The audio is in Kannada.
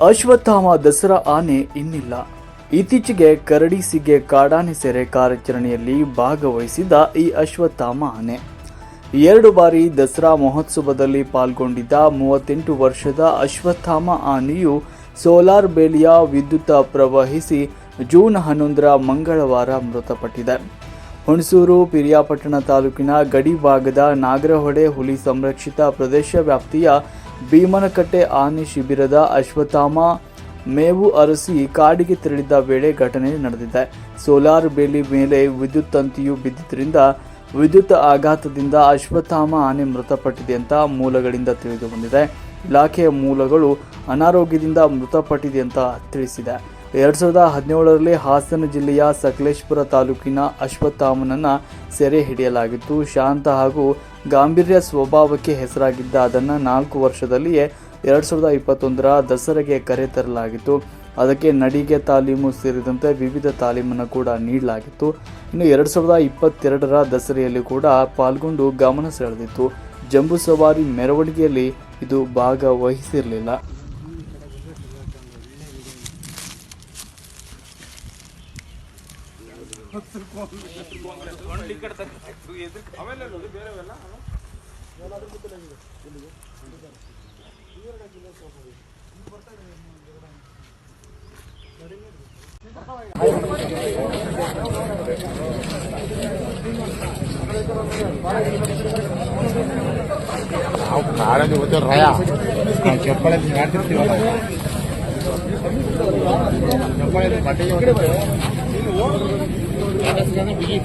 ಅಶ್ವತ್ಥಾಮ ದಸರಾ ಆನೆ ಇನ್ನಿಲ್ಲ. ಇತ್ತೀಚೆಗೆ ಕರಡಿಸಿಗೆ ಕಾಡಾನೆ ಸೆರೆ ಕಾರ್ಯಾಚರಣೆಯಲ್ಲಿ ಭಾಗವಹಿಸಿದ್ದ ಈ ಅಶ್ವತ್ಥಾಮ ಆನೆ. ಎರಡು ಬಾರಿ ದಸರಾ ಮಹೋತ್ಸವದಲ್ಲಿ ಪಾಲ್ಗೊಂಡಿದ್ದ ಮೂವತ್ತೆಂಟು ವರ್ಷದ ಅಶ್ವತ್ಥಾಮ ಆನೆಯು ಸೋಲಾರ್ ಬೇಲಿಯ ವಿದ್ಯುತ್ ಪ್ರವಹಿಸಿ ಜೂನ್ ಹನ್ನೊಂದರ ಮಂಗಳವಾರ ಮೃತಪಟ್ಟಿದೆ. ಹುಣಸೂರು, ಪಿರಿಯಾಪಟ್ಟಣ ತಾಲೂಕಿನ ಗಡಿ ಭಾಗದ ನಾಗರಹೊಳೆ ಹುಲಿ ಸಂರಕ್ಷಿತ ಪ್ರದೇಶ ವ್ಯಾಪ್ತಿಯ ಭೀಮನಕಟ್ಟೆ ಆನೆ ಶಿಬಿರದ ಅಶ್ವತ್ಥಾಮ ಮೇವು ಅರಸಿ ಕಾಡಿಗೆ ತೆರಳಿದ್ದ ವೇಳೆ ಘಟನೆ ನಡೆದಿದೆ. ಸೋಲಾರ್ ಬೇಲಿ ಮೇಲೆ ವಿದ್ಯುತ್ ತಂತಿಯು ಬಿದ್ದಿದ್ದರಿಂದ ವಿದ್ಯುತ್ ಆಘಾತದಿಂದ ಅಶ್ವತ್ಥಾಮ ಆನೆ ಮೃತಪಟ್ಟಿದೆ ಅಂತ ಮೂಲಗಳಿಂದ ತಿಳಿದು ಬಂದಿದೆ ಇಲಾಖೆಯ ಮೂಲಗಳು ಅನಾರೋಗ್ಯದಿಂದ ಮೃತಪಟ್ಟಿದೆ ಅಂತ ತಿಳಿಸಿದೆ. ಎರಡ್ ಸಾವಿರದ ಹದಿನೇಳರಲ್ಲಿ ಹಾಸನ ಜಿಲ್ಲೆಯ ಸಕಲೇಶ್ಪುರ ತಾಲೂಕಿನ ಅಶ್ವತ್ಥಾಮನನ್ನು ಸೆರೆ ಹಿಡಿಯಲಾಗಿತ್ತು. ಶಾಂತ ಹಾಗೂ ಗಾಂಭೀರ್ಯ ಸ್ವಭಾವಕ್ಕೆ ಹೆಸರಾಗಿದ್ದ ಅದನ್ನು ನಾಲ್ಕು ವರ್ಷದಲ್ಲಿಯೇ ಎರಡು ಸಾವಿರದ ಇಪ್ಪತ್ತೊಂದರ ದಸರೆಗೆ ಕರೆತರಲಾಗಿತ್ತು ಅದಕ್ಕೆ ನಡಿಗೆ ತಾಲೀಮು ಸೇರಿದಂತೆ ವಿವಿಧ ತಾಲೀಮನ್ನು ಕೂಡ ನೀಡಲಾಗಿತ್ತು. ಇನ್ನು ಎರಡು ಸಾವಿರದ ಇಪ್ಪತ್ತೆರಡರ ದಸರೆಯಲ್ಲಿ ಕೂಡ ಪಾಲ್ಗೊಂಡು ಗಮನ ಸೆಳೆದಿತ್ತು. ಜಂಬೂ ಸವಾರಿ ಮೆರವಣಿಗೆಯಲ್ಲಿ ಇದು ಭಾಗವಹಿಸಿರಲಿಲ್ಲ. ನಾವು ಕಾರಲ್ಲಿ ಹೋಗ್ತೇವೆ ರಯ ನಾವು ಚಪ್ಪಳಲ್ಲಿ ಮಾಡ್ತಿರ್ತೀವಲ್ಲ ಚಪ್ಪಳಲ್ಲಿ ಬಟ್ಟೆ তার কাছে যেন বিজয়